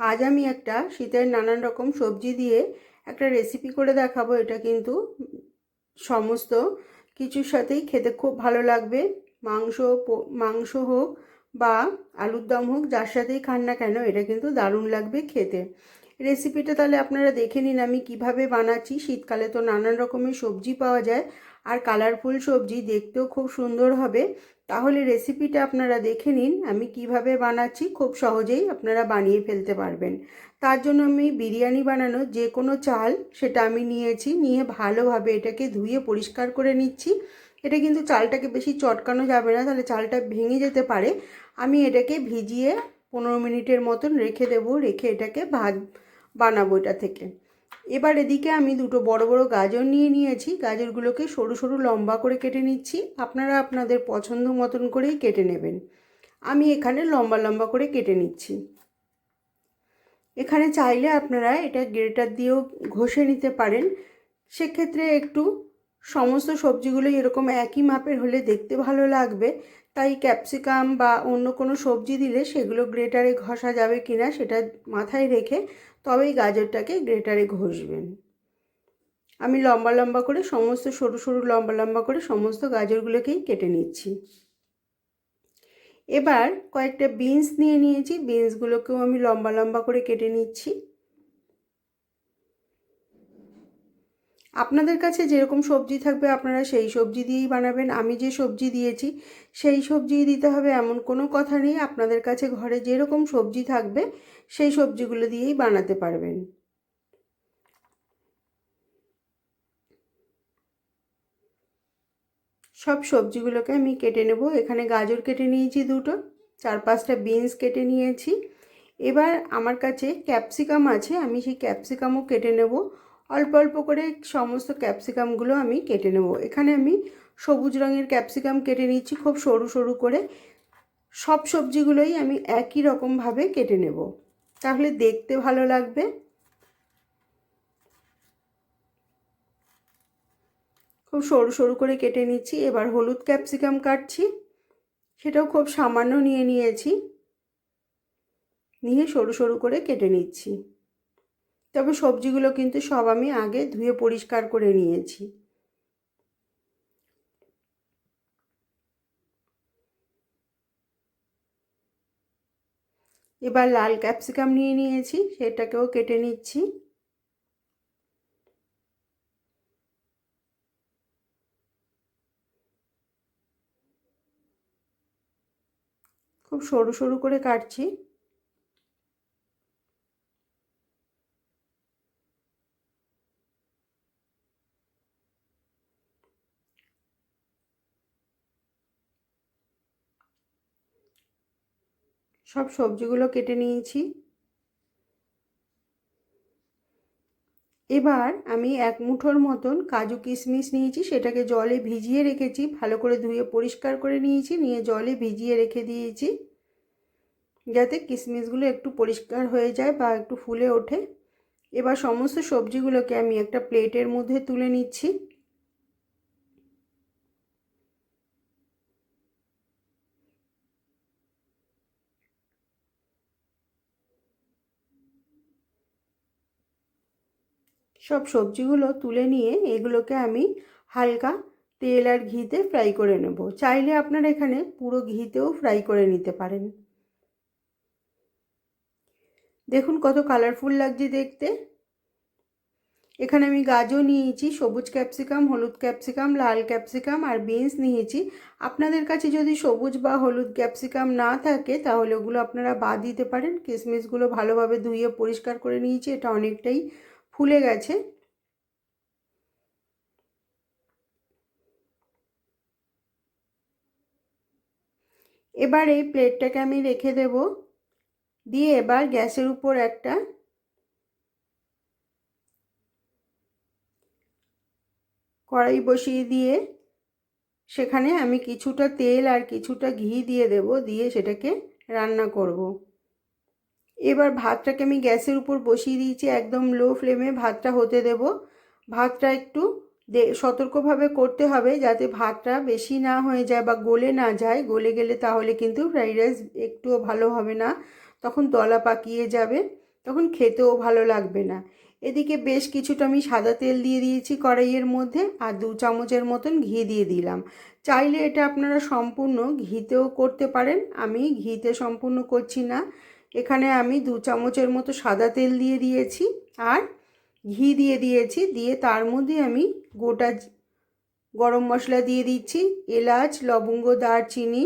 আজ আমি একটা শীতের নানান রকম সবজি দিয়ে একটা রেসিপি করে দেখাবো। এটা কিন্তু সমস্ত কিছুর সাথেই খেতে খুব ভালো লাগবে। মাংস মাংস হোক বা আলুর দম হোক, যার সাথেই খান না কেন, এটা কিন্তু দারুণ লাগবে খেতে। রেসিপিটা তাহলে আপনারা দেখে নিন আমি কীভাবে বানাচ্ছি। শীতকালে তো নানান রকমের সবজি পাওয়া যায়। আর কালারফুল সবজি দেখতেও খুব সুন্দর হবে। তাহলে রেসিপিটা আপনারা দেখে নিন, আমি কীভাবে বানাচ্ছি, খুব সহজেই আপনারা বানিয়ে ফেলতে পারবেন। তার জন্য আমি বিরিয়ানি বানানোর যে কোনো চাল, সেটা আমি নিয়েছি, নিয়ে ভালোভাবে এটাকে ধুয়ে পরিষ্কার করে নিচ্ছি। এটা কিন্তু চালটাকে বেশি চটকানো যাবে না, তাহলে চালটা ভেঙে যেতে পারে। আমি এটাকে ভিজিয়ে পনেরো মিনিটের মতন রেখে দেবো, রেখে এটাকে ভাজ বানাবো এটা থেকে। এবার এদিকে আমি দুটো বড় বড় গাজর নিয়ে নিয়েছি। গাজরগুলোকে সরু সরু লম্বা করে কেটে নিচ্ছি। আপনারা আপনাদের পছন্দ মতন করেই কেটে নেবেন। আমি এখানে লম্বা লম্বা করে কেটে নিচ্ছি। এখানে চাইলে আপনারা এটা গ্রেটার দিয়েও ঘষে নিতে পারেন। সেক্ষেত্রে একটু সমস্ত সবজিগুলো এরকম একই মাপের হলে দেখতে ভালো লাগবে। তাই ক্যাপসিকাম বা অন্য কোনো সবজি দিলে সেগুলো গ্রেটারে ঘষা যাবে কি না সেটা মাথায় রেখে তবেই গাজরটাকে গ্রেটারে ঘষবেন। আমি লম্বা লম্বা করে সমস্ত, সরু সরু লম্বা লম্বা করে সমস্ত গাজরগুলোকেই কেটে নিচ্ছি। এবার কয়েকটা বিনস নিয়ে নিয়েছি। বিনসগুলোকেও আমি লম্বা লম্বা করে কেটে নিচ্ছি। আপনাদের কাছে যেরকম সবজি থাকবে আপনারা সেই সবজি দিয়েই বানাবেন। আমি যে সবজি দিয়েছি, সেই সবজি দিতে হবে এমন কোনো কথা নেই। আপনাদের কাছে ঘরে যেরকম সবজি থাকবে, সেই সবজিগুলো দিয়েই বানাতে পারবেন। সব সবজিগুলোকে আমি কেটে নেব। এখানে গাজর কেটে নিয়েছি দুটো, চার পাঁচটা বিনস কেটে নিয়েছি। এবার আমার কাছে ক্যাপসিকাম আছে, আমি সেই ক্যাপসিকামও কেটে নেব। অল্প অল্প করে সমস্ত ক্যাপসিকামগুলো আমি কেটে নেব। এখানে আমি সবুজ রঙের ক্যাপসিকাম কেটে নিচ্ছি খুব সরু সরু করে। সব সবজিগুলোই আমি একই রকমভাবে কেটে নেব। তাহলে দেখতে ভালো লাগবে। খুব সরু সরু করে কেটে নিচ্ছি। এবার হলুদ ক্যাপসিকাম কাটছি। সেটাও খুব সামান্য নিয়ে নিয়েছি। নিয়ে সরু সরু করে কেটে নিচ্ছি। তবে সবজিগুলো কিন্তু সব আমি আগে ধুয়ে পরিষ্কার করে নিয়েছি। এবার লাল ক্যাপসিকাম নিয়ে নিয়েছি, সেটাকেও কেটে নিচ্ছি। খুব সরু সরু করে কাটছি। সব সবজিগুলো কেটে নিয়েছি। এবার আমি এক মুঠোর মতন কাজু কিশমিশ নিয়েছি, সেটাকে জলে ভিজিয়ে রেখেছি, ভালো করে ধুয়ে পরিষ্কার করে নিয়েছি, নিয়ে জলে ভিজিয়ে রেখে দিয়েছি। যাতে কিশমিশগুলো একটু পরিষ্কার হয়ে যায় বা একটু ফুলে ওঠে। এবার সমস্ত সবজিগুলোকে আমি একটা প্লেটের মধ্যে তুলে নিচ্ছি। সব সবজিগুলো তুলে নিয়ে এগুলোকে আমি হালকা তেল আর ঘিতে ফ্রাই করে নেব। চাইলে আপনারা এখানে পুরো ঘিতেও ফ্রাই করে নিতে পারেন। দেখুন কত কালারফুল লাগছে দেখতে। এখানে আমি গাজর নিয়েছি, সবুজ ক্যাপসিকাম হলুদ ক্যাপসিকাম লাল ক্যাপসিকাম আর বিনস নিয়েছি। আপনাদের কাছে যদি সবুজ বা হলুদ ক্যাপসিকাম না থাকে, তাহলে ওগুলো আপনারা বাদ দিতে পারেন। কিশমিশগুলো ভালোভাবে ধুয়ে পরিষ্কার করে নিয়েছি, এটা অনেকটাই ফুলে গেছে। এবার এই প্লেটটাকে আমি রেখে দেব। দিয়ে এবার গ্যাসের উপর একটা কড়াই বসিয়ে দিয়ে সেখানে আমি কিছুটা তেল আর কিছুটা ঘি দিয়ে দেব। দিয়ে সেটাকে রান্না করব। এবার ভাতটাকে আমি গ্যাসের উপর বসিয়ে দিয়েছি একদম লো ফ্লেমে ভাতটা হতে দেব। ভাতটা একটু সতর্কভাবে করতে হবে যাতে ভাতটা বেশি না হয়ে যায় বা গলে না যায়। গলে গেলে তাহলে কিন্তু ফ্রাইড রাইস একটুও ভালো হবে না। তখন দলা পাকিয়ে যাবে, তখন খেতেও ভালো লাগবে না। এদিকে বেশ কিছুটা আমি সাদা তেল দিয়ে দিয়েছি কড়াইয়ের মধ্যে আর দু চামচের মতন ঘি দিয়ে দিলাম। চাইলে এটা আপনারা সম্পূর্ণ ঘিতেও করতে পারেন। আমি ঘিতে সম্পূর্ণ করছি না। এখানে আমি দু চামচের মতো সাদা তেল দিয়ে দিয়েছি আর ঘি দিয়ে দিয়েছি, দিয়ে তার মধ্যে আমি গোটা গরম মশলা দিয়ে দিচ্ছি, এলাচ, লবঙ্গ, দারচিনি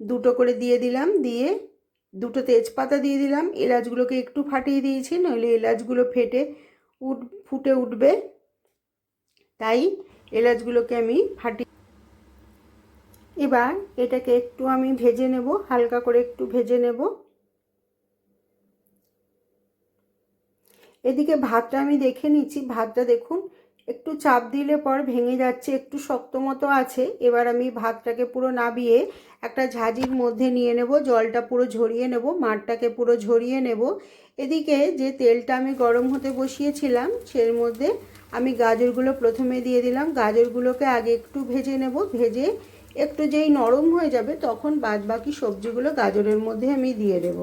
দুটো করে দিয়ে দিলাম, দিয়ে দুটো তেজপাতা দিয়ে দিলাম, এলাচগুলোকে একটু ফাটিয়ে দিয়েছি, নইলে এলাচগুলো ফেটে উঠ, ফুটে উঠবে। তাই এলাচগুলোকে আমি ফাটি, এবার এটাকে একটু আমি ভেজে নেব, হালকা করে একটু ভেজে নেব। এদিকে ভাতটা আমি দেখে নিচ্ছি। ভাতটা দেখুন, একটু চাপ দিলে পর ভেঙে যাচ্ছে, একটু শক্ত মতো আছে। এবার আমি ভাতটাকে পুরো নাবিয়ে একটা ঝাঁঝির মধ্যে নিয়ে নেব, জলটা পুরো ঝরিয়ে নেব, মাঠটাকে পুরো ঝরিয়ে নেব। এদিকে যে তেলটা আমি গরম হতে বসিয়েছিলাম, সের মধ্যে আমি গাজরগুলো প্রথমে দিয়ে দিলাম। গাজরগুলোকে আগে একটু ভেজে নেব। ভেজে একটু যেই নরম হয়ে যাবে, তখন বাদ বাকি সবজিগুলো গাজরের মধ্যে আমি দিয়ে দেব।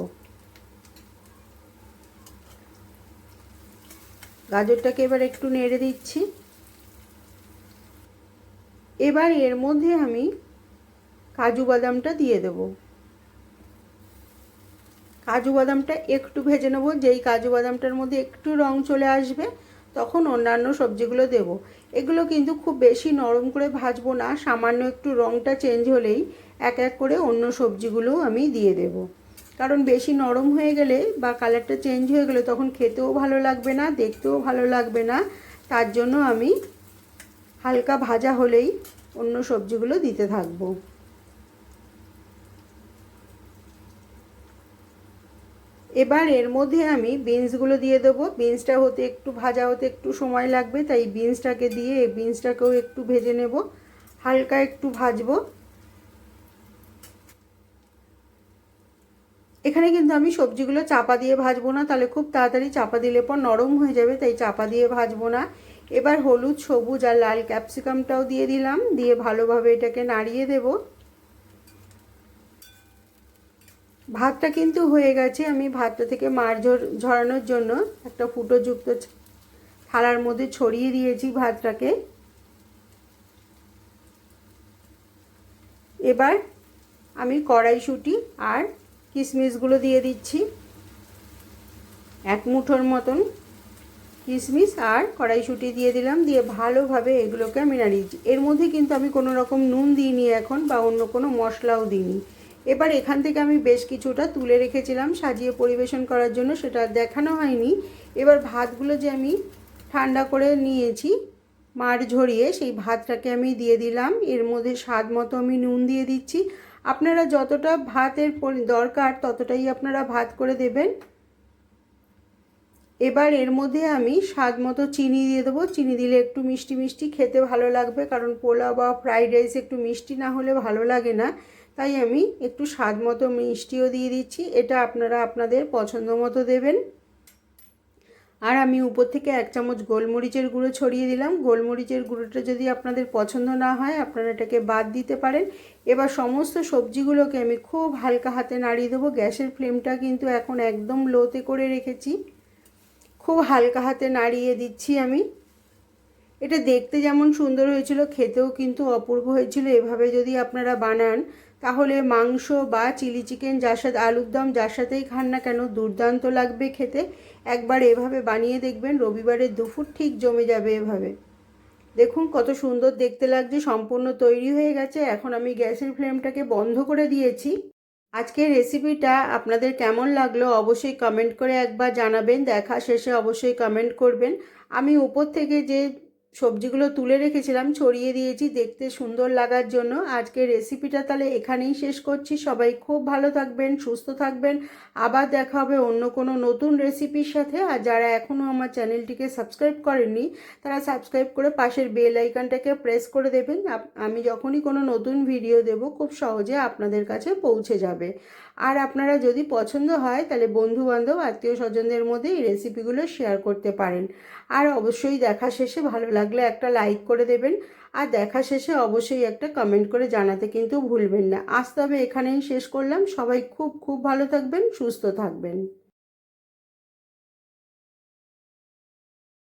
গাজরটাকে এবার একটু নেড়ে দিচ্ছি। এবার এর মধ্যে আমি কাজু বাদামটা দিয়ে দেব। কাজু বাদামটা একটু ভেজে নেব, যেই কাজু বাদামটার মধ্যে একটু রং চলে আসবে, তখন অন্যান্য সবজিগুলো দেব। এগুলো কিন্তু খুব বেশি নরম করে ভাজবো না, সামান্য একটু রংটা চেঞ্জ হলেই এক এক করে অন্য সবজিগুলো আমি দিয়ে দেব। কারণ বেশি নরম হয়ে গেলে বা কালারটা চেঞ্জ হয়ে গেলে তখন খেতেও ভালো লাগবে না, দেখতেও ভালো লাগবে না। তার জন্য আমি হালকা ভাজা হলেই অন্য সবজিগুলো দিতে থাকব। এবার এর মধ্যে আমি বিনসগুলো দিয়ে দেবো। বিনসটা হতে একটু ভাজা হতে একটু সময় লাগবে, তাই বিনসটাকে দিয়ে বিনসটাকেও একটু ভেজে নেব। হালকা একটু ভাজবো। এখানে কিন্তু আমি সবজিগুলো চাপা দিয়ে ভাজবো না, তাহলে খুব তাড়াতাড়ি চাপা দিলে পর নরম হয়ে যাবে, তাই চাপা দিয়ে ভাজবো না। এবার হলুদ, সবুজ আর লাল ক্যাপসিকামটাও দিয়ে দিলাম, দিয়ে ভালোভাবে এটাকে নাড়িয়ে দেবো। ভাতটা কিন্তু হয়ে গেছে আমি ভাতটা থেকে মার ঝরানোর জন্য একটা ফুটোযুক্ত থালার মধ্যে ছড়িয়ে দিয়েছি ভাতটাকে। এবার আমি কড়াইশুঁটি আর কিশমিশগুলো দিয়ে দিচ্ছি। এক মুঠোর মতন কিশমিশ আর কড়াইশুঁটি দিয়ে দিলাম, দিয়ে ভালোভাবে এগুলোকে আমি নাড়িয়েছি এর মধ্যে কিন্তু আমি কোনো রকম নুন দিইনি এখন বা অন্য কোনো মশলাও দিইনি। এবার এখান থেকে আমি বেশ কিছুটা তুলে রেখেছিলাম সাজিয়ে পরিবেশন করার জন্য, সেটা দেখানো হয়নি। এবার ভাতগুলো যে আমি ঠান্ডা করে নিয়েছি মার ঝরিয়ে সেই ভাতটাকে আমি দিয়ে দিলাম। এর মধ্যে স্বাদ মতো আমি নুন দিয়ে দিচ্ছি। আপনারা যতটা ভাতের দরকার ততটাই আপনারা ভাত করে দেবেন। এবার এর মধ্যে আমি স্বাদ মতো চিনি দিয়ে দেবো। চিনি দিলে একটু মিষ্টি মিষ্টি খেতে ভালো লাগবে, কারণ পোলাও বা ফ্রাইড রাইস একটু মিষ্টি না হলে ভালো লাগে না। তাই আমি একটু স্বাদ মতো মিষ্টিও দিয়ে দিচ্ছি। এটা আপনারা আপনাদের পছন্দ মতো দেবেন। আর আমি উপর থেকে এক চামচ গোলমরিচের গুঁড়ো ছড়িয়ে দিলাম। গোলমরিচের গুঁড়োটা যদি আপনাদের পছন্দ না হয়, আপনারা এটাকে বাদ দিতে পারেন। এবার সমস্ত সবজিগুলোকে আমি খুব হালকা হাতে নাড়িয়ে দেবো। গ্যাসের ফ্লেমটা কিন্তু এখন একদম লোতে করে রেখেছি। খুব হালকা হাতে নাড়িয়ে দিচ্ছি আমি। এটা দেখতে যেমন সুন্দর হয়েছিল, খেতেও কিন্তু অপূর্ব হয়েছিল। এভাবে যদি আপনারা বানান তাহলে মাংস বা চিলি চিকেন যার সাথে আলুর দম, যার সাথেই খান না কেন, দুর্দান্ত লাগবে খেতে। একবার এভাবে বানিয়ে দেখবেন, রবিবারের দুপুর ঠিক জমে যাবে এভাবে। দেখুন কত সুন্দর দেখতে লাগছে, সম্পূর্ণ তৈরি হয়ে গেছে। এখন আমি গ্যাসের ফ্লেমটাকে বন্ধ করে দিয়েছি। আজকের রেসিপিটা আপনাদের কেমন লাগল অবশ্যই কমেন্ট করে একবার জানাবেন। দেখা শেষে অবশ্যই কমেন্ট করবেন। আমি উপর থেকে যে সবজিগুলো তুলে রেখেছিলাম, ছড়িয়ে দিয়েছি দেখতে সুন্দর লাগার জন্য। আজকে রেসিপিটা তাহলে এখানেই শেষ করছি। সবাই খুব ভালো থাকবেন, সুস্থ থাকবেন। আবার দেখা হবে অন্য কোনো নতুন রেসিপির সাথে। আর যারা এখনও আমার চ্যানেলটিকে সাবস্ক্রাইব করেননি, তারা সাবস্ক্রাইব করে পাশের বেল আইকনটাকে প্রেস করে দেবেন। আমি যখনই কোনো নতুন ভিডিও দেব, খুব সহজে আপনাদের কাছে পৌঁছে যাবে। আর আপনারা যদি পছন্দ হয়, তাহলে বন্ধুবান্ধব আত্মীয় স্বজনদের মধ্যে এই রেসিপিগুলো শেয়ার করতে পারেন। আর অবশ্যই দেখা শেষে ভালো লাগলে একটা লাইক করে দেবেন। আর দেখা শেষে অবশ্যই একটা কমেন্ট করে জানাতে কিন্তু ভুলবেন না। আজ তবে এখানেই শেষ করলাম। সবাই খুব খুব ভালো থাকবেন, সুস্থ থাকবেন।